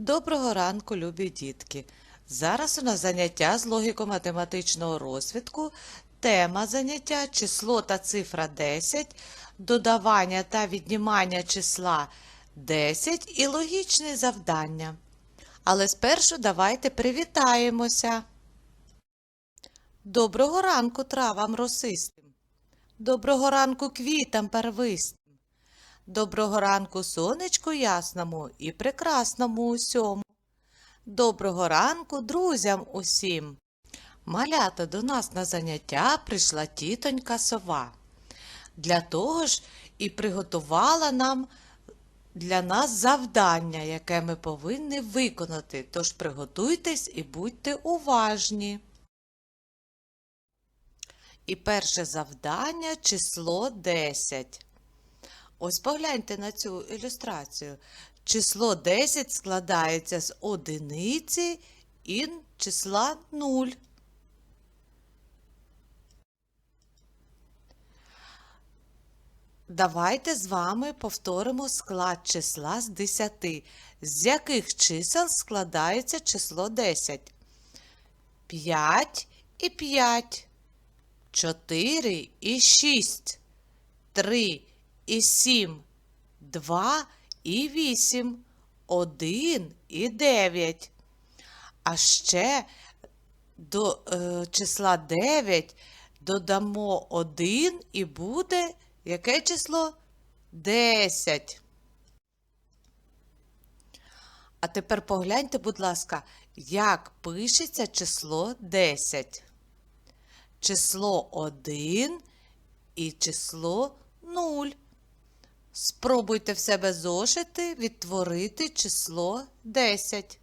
Доброго ранку, любі дітки! Зараз у нас заняття з логіко-математичного розвитку. Тема заняття число та цифра 10, додавання та віднімання числа 10 і логічне завдання. Але спершу давайте привітаємося. Доброго ранку травам росистим. Доброго ранку квітам первистим. Доброго ранку сонечку ясному і прекрасному усьому. Доброго ранку друзям усім. Малята до нас на заняття прийшла тітонька сова. Для того ж і приготувала нам для нас завдання, яке ми повинні виконати. Тож приготуйтесь і будьте уважні. І перше завдання число 10. Ось погляньте на цю ілюстрацію. Число 10 складається з одиниці і числа 0. Давайте з вами повторимо склад числа з 10. З яких чисел складається число 10? 5 і 5, 4 і 6, 3 і 7, 2 і 8, 1 і 9. А ще до е, числа 9 додамо 1 і буде яке число? 10. А тепер погляньте, будь ласка, як пишеться число 10. Число 1 і число 0. Спробуйте в себе зошити відтворити число 10.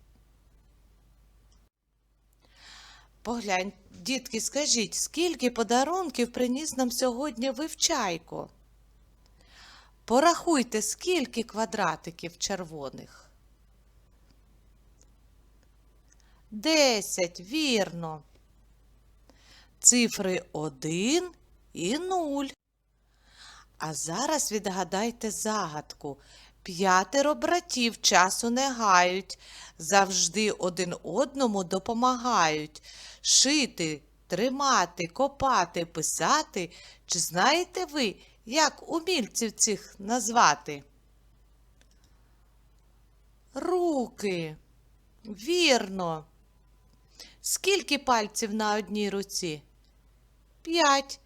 Поглянь, дітки, скажіть, скільки подарунків приніс нам сьогодні вивчайко? Порахуйте, скільки квадратиків червоних. Десять, вірно. Цифри 1 і 0. А зараз відгадайте загадку. П'ятеро братів часу не гають, завжди один одному допомагають. Шити, тримати, копати, писати. Чи знаєте ви, як умільців цих назвати? Руки. Вірно. Скільки пальців на одній руці? П'ять.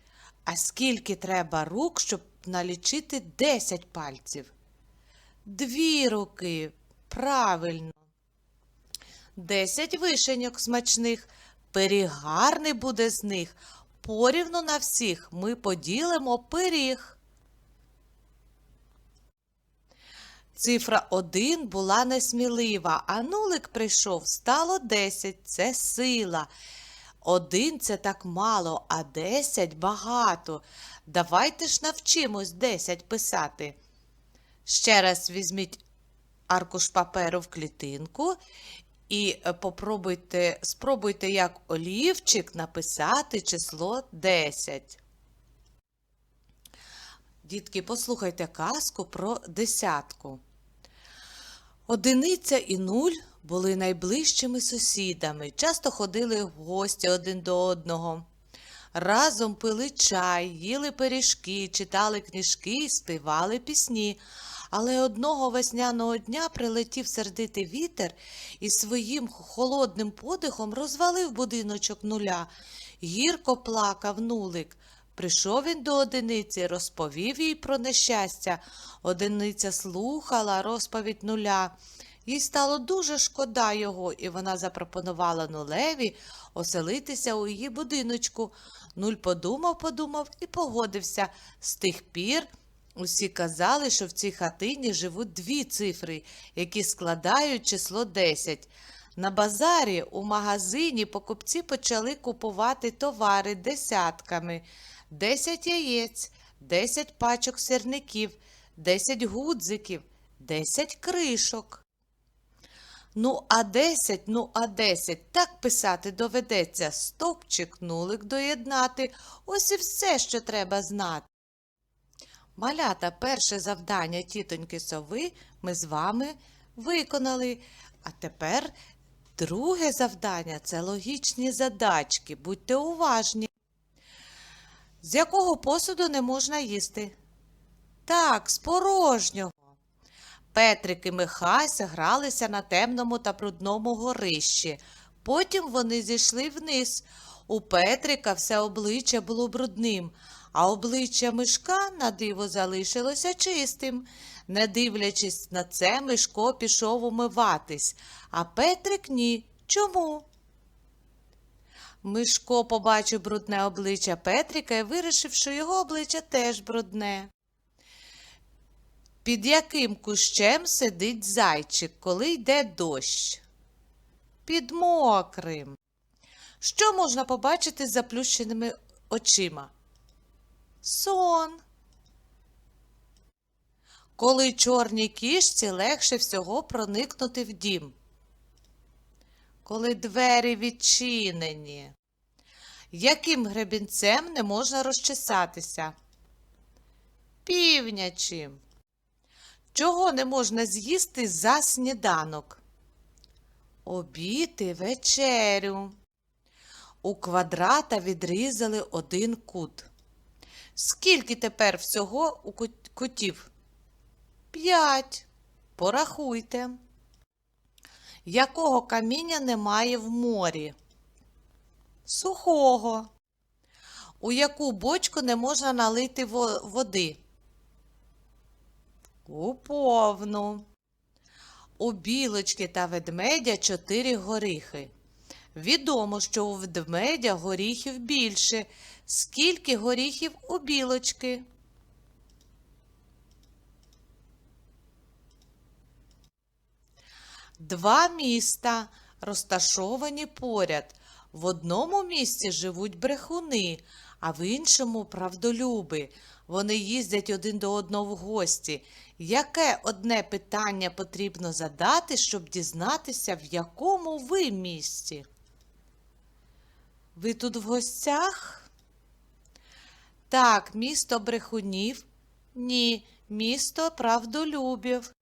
А скільки треба рук, щоб налічити десять пальців? Дві руки. Правильно. Десять вишеньок смачних. Пиріг гарний буде з них. Порівну на всіх ми поділимо пиріг. Цифра 1 була несмілива, а нулик прийшов, стало 10. Це сила. Один це так мало, а 10 багато. Давайте ж навчимось 10 писати. Ще раз візьміть аркуш паперу в клітинку і е, попробуйте, спробуйте, як олівчик, написати число 10. Дітки, послухайте казку про десятку. Одиниця і нуль були найближчими сусідами, часто ходили в гості один до одного. Разом пили чай, їли пиріжки, читали книжки співали пісні. Але одного весняного дня прилетів сердитий вітер і своїм холодним подихом розвалив будиночок нуля. Гірко плакав нулик. Прийшов він до одиниці, розповів їй про нещастя. Одиниця слухала розповідь нуля. Їй стало дуже шкода його, і вона запропонувала нулеві оселитися у її будиночку. Нуль подумав, подумав і погодився. З тих пір усі казали, що в цій хатині живуть дві цифри, які складають число 10. На базарі у магазині покупці почали купувати товари десятками. 10 яєць, 10 пачок сірників, 10 гудзиків, 10 кришок. Ну, а 10, ну, а 10, так писати доведеться, стопчик, нулик доєднати. Ось і все, що треба знати. Малята, перше завдання тітоньки сови ми з вами виконали. А тепер друге завдання це логічні задачки. Будьте уважні. З якого посуду не можна їсти? Так, з порожнього. Петрик і Михася гралися на темному та брудному горищі. Потім вони зійшли вниз. У Петрика все обличчя було брудним, а обличчя Мишка на диво залишилося чистим. Не дивлячись на це, Мишко пішов умиватись, а Петрик ні. Чому? Мишко побачив брудне обличчя Петрика і вирішив, що його обличчя теж брудне. Під яким кущем сидить зайчик, коли йде дощ? Під мокрим. Що можна побачити з заплющеними очима? Сон. Коли чорній кішці легше всього проникнути в дім. Коли двері відчинені. Яким гребінцем не можна розчесатися? Півнячим. Чого не можна з'їсти за сніданок? Обід і вечерю. У квадрата відрізали один кут. Скільки тепер всього у кутів? П'ять. Порахуйте. Якого каміння немає в морі? Сухого. У яку бочку не можна налити води? У повну. У білочки та ведмедя чотири горіхи. Відомо, що у ведмедя горіхів більше. Скільки горіхів у білочки? Два міста розташовані поряд. В одному місті живуть брехуни, а в іншому правдолюби. Вони їздять один до одного в гості. Яке одне питання потрібно задати, щоб дізнатися, в якому ви місті? Ви тут в гостях? Так, місто брехунів? Ні, місто правдолюбів.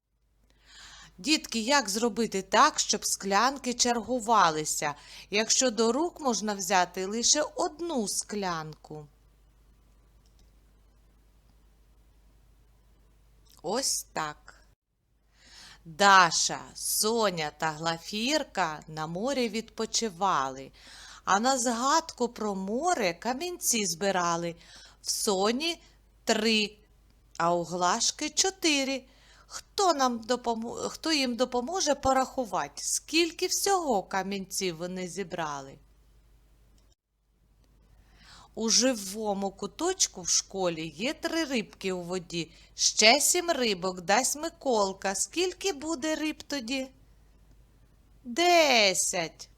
Дітки, як зробити так, щоб склянки чергувалися, якщо до рук можна взяти лише одну склянку? Ось так. Даша, Соня та Глафірка на морі відпочивали, а на згадку про море камінці збирали. В Соні три, а у Глашки чотири. Хто, нам допомо... Хто їм допоможе порахувати, скільки всього камінців вони зібрали? У живому куточку в школі є три рибки у воді. Ще сім рибок дасть Миколка. Скільки буде риб тоді? Десять.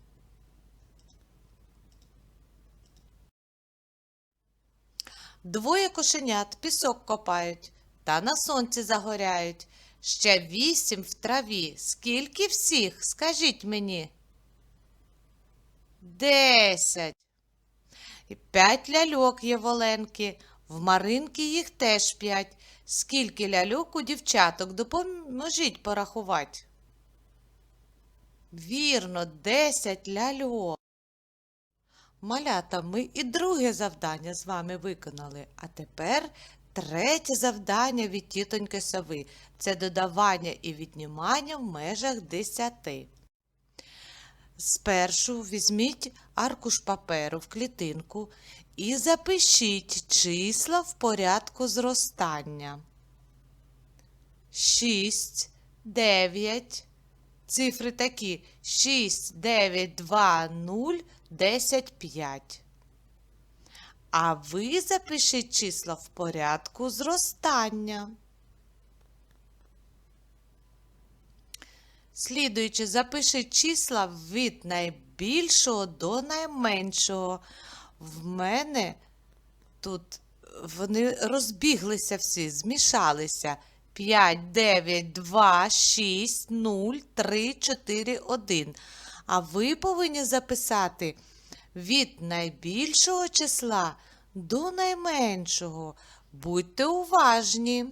Двоє кошенят пісок копають та на сонці загоряють. Ще вісім в траві. Скільки всіх? Скажіть мені. Десять. І П'ять ляльок є в Оленки, в Маринки їх теж п'ять. Скільки ляльок у дівчаток допоможіть порахувати? Вірно, десять ляльок. Малята, ми і друге завдання з вами виконали, а тепер третє завдання від тітоньки сови. Це додавання і віднімання в межах десяти. Спершу візьміть аркуш паперу в клітинку і запишіть числа в порядку зростання. 6, 9, цифри такі 6, 9, 2, 0, 10, 5. А ви запишіть числа в порядку зростання. Слідуючи, запишіть числа від найбільшого до найменшого. В мене тут вони розбіглися всі, змішалися. 5, 9, 2, 6, 0, 3, 4, 1. А ви повинні записати від найбільшого числа до найменшого. Будьте уважні.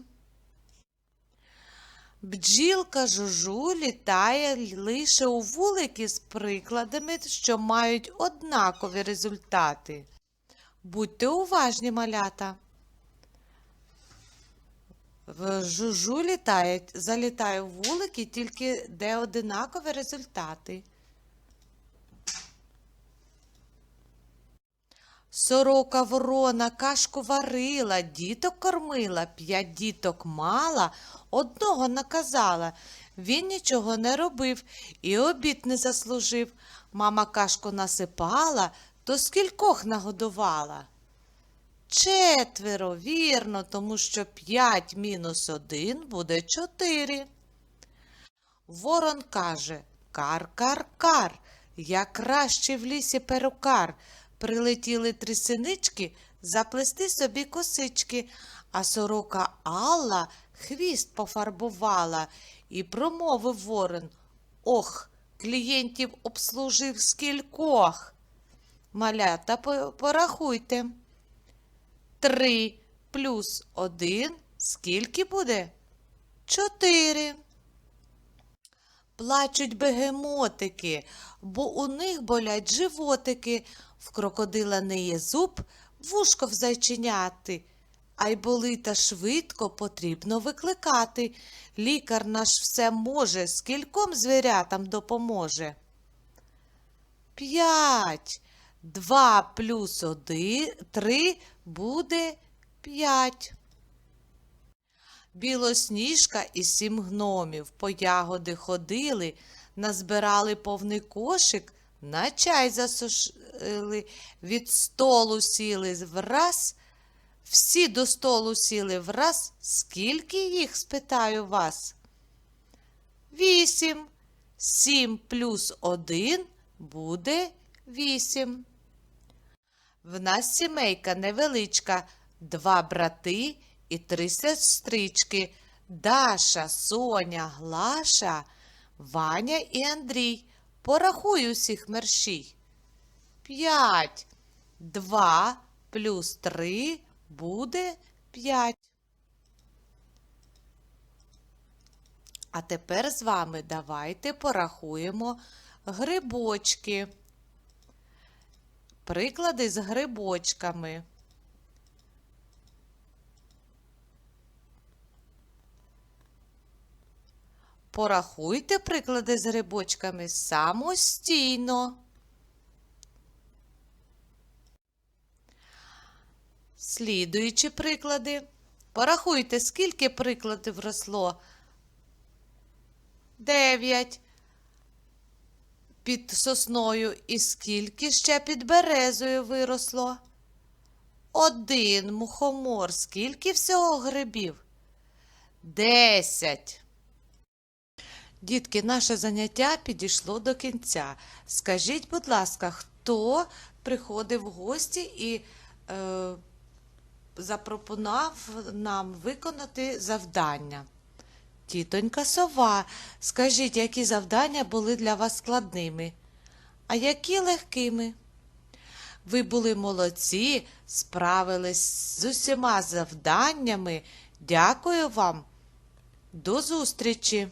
Бджілка жужу літає лише у вулики з прикладами, що мають однакові результати. Будьте уважні, малята. Жужу літає, залітає у вулики тільки де одинакові результати. Сорока ворона кашку варила, діток кормила, п'ять діток мала, одного наказала. Він нічого не робив і обід не заслужив. Мама кашку насипала, то скількох нагодувала. Четверо, вірно, тому що п'ять мінус один буде чотири. Ворон каже Кар-кар-кар, я краще в лісі перукар. Прилетіли три синички заплести собі косички, а сорока Алла хвіст пофарбувала і промовив ворон. Ох, клієнтів обслужив скількох. Малята, порахуйте. Три плюс один скільки буде? Чотири. Плачуть бегемотики, бо у них болять животики. В крокодила не є зуб, вушко в зайченяти. А й болита швидко потрібно викликати. Лікар наш все може, скільком звірятам допоможе. П'ять. Два плюс один, три буде п'ять. Білосніжка і сім гномів по ягоди ходили, назбирали повний кошик, на чай засушили, від столу сіли враз. Всі до столу сіли враз. Скільки їх, спитаю вас? Вісім. Сім плюс один буде вісім. В нас сімейка невеличка, два брати і три сестрички Даша, Соня, Глаша, Ваня і Андрій. Порахуй усіх мерщій. П'ять. Два плюс три буде п'ять. А тепер з вами давайте порахуємо грибочки. Приклади з грибочками. Порахуйте приклади з грибочками самостійно. Слідуючі приклади. Порахуйте, скільки прикладів росло. Дев'ять під сосною і скільки ще під березою виросло? Один мухомор. Скільки всього грибів? Десять. Дітки, наше заняття підійшло до кінця. Скажіть, будь ласка, хто приходив в гості і е, запропонував нам виконати завдання? Тітонька сова, скажіть, які завдання були для вас складними, а які легкими? Ви були молодці, справились з усіма завданнями. Дякую вам. До зустрічі!